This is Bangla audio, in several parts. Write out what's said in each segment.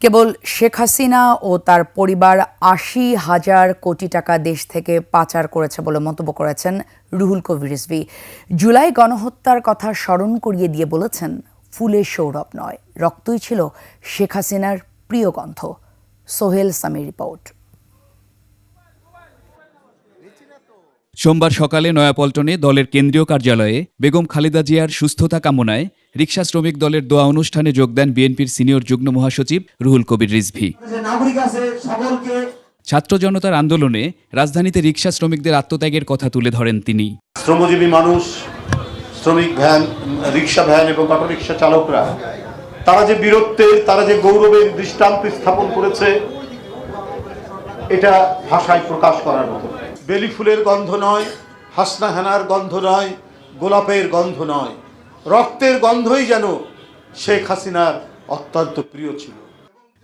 কেবল শেখ হাসিনা ও তার পরিবার আশি হাজার কোটি টাকা দেশ থেকে পাচার করেছে বলে মন্তব্য করেছেন রুহুল কবির রিজভী। জুলাই গণহত্যার কথা স্মরণ করিয়ে দিয়ে বলেছেন, ফুলে সৌরভ নয়। রক্তই ছিল শেখ হাসিনার প্রিয় গন্ধ সোহেল সামির রিপোর্ট। সোমবার সকালে নয়াপল্টনে দলের কেন্দ্রীয় কার্যালয়ে বেগম খালেদা জিয়ার সুস্থতা কামনায় রিক্সা শ্রমিক দলের দোয়া অনুষ্ঠানে যোগ দেন বিএনপির সিনিয়র যুগ্ম মহাসচিব রুহুল কবির রিজভী। ছাত্র জনতার আন্দোলনে রাজধানীতে রিক্সা শ্রমিকদের আত্মত্যাগের কথা তুলে ধরেন তিনি। শ্রমজীবী মানুষ শ্রমিক ভ্যান রিক্সা ভ্যান এবং অটোরিক্সা চালকরা তারা যে বীরত্বের তারা যে গৌরবের দৃষ্টান্ত স্থাপন করেছে এটা ভাষায় প্রকাশ করার মতো। বেলি ফুলের গন্ধ নয় হাসনা হেনার গন্ধ নয় গোলাপের গন্ধ নয়। রক্তের গন্ধই যেন শেখ হাসিনার অত্যন্ত প্রিয় ছিল।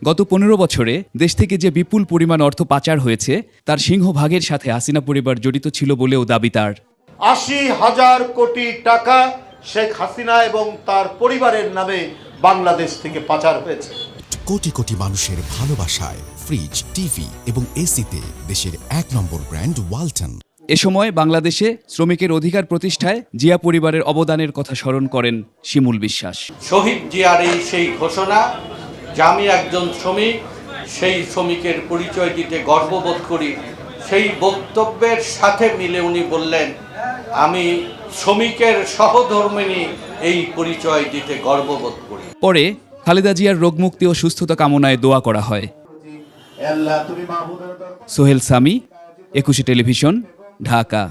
গত পনেরো বছরে দেশ থেকে যে বিপুল পরিমাণ অর্থ পাচার হয়েছে তার সিংহভাগের সাথে হাসিনা পরিবার জড়িত ছিল বলেও দাবি তার। আশি হাজার কোটি টাকা শেখ হাসিনা এবং তার পরিবারের নামে বাংলাদেশ থেকে পাচার হয়েছে। কোটি কোটি মানুষের ভালোবাসায় ফ্রিজ টিভি এবং এসিতে দেশের এক নম্বর ব্র্যান্ড ওয়ালটন। এ সময় বাংলাদেশে শ্রমিকের অধিকার প্রতিষ্ঠায় জিয়া পরিবারের অবদানের কথা স্মরণ করেন শিমুল বিশ্বাস। শহীদ জিয়ার এই সেই ঘোষণা যে আমি একজন শ্রমিক সেই শ্রমিকের পরিচয় দিতে গর্ববোধ করি। সেই বক্তব্যের সাথে মিলে উনি বললেন আমি শ্রমিকের সহধর্মিনী এই পরিচয় দিতে গর্ববোধ করি। পরে খালেদা জিয়ার রোগমুক্তি ও সুস্থতা কামনায় দোয়া করা হয়। সোহেল সামি একুশে টেলিভিশন ঢাকা।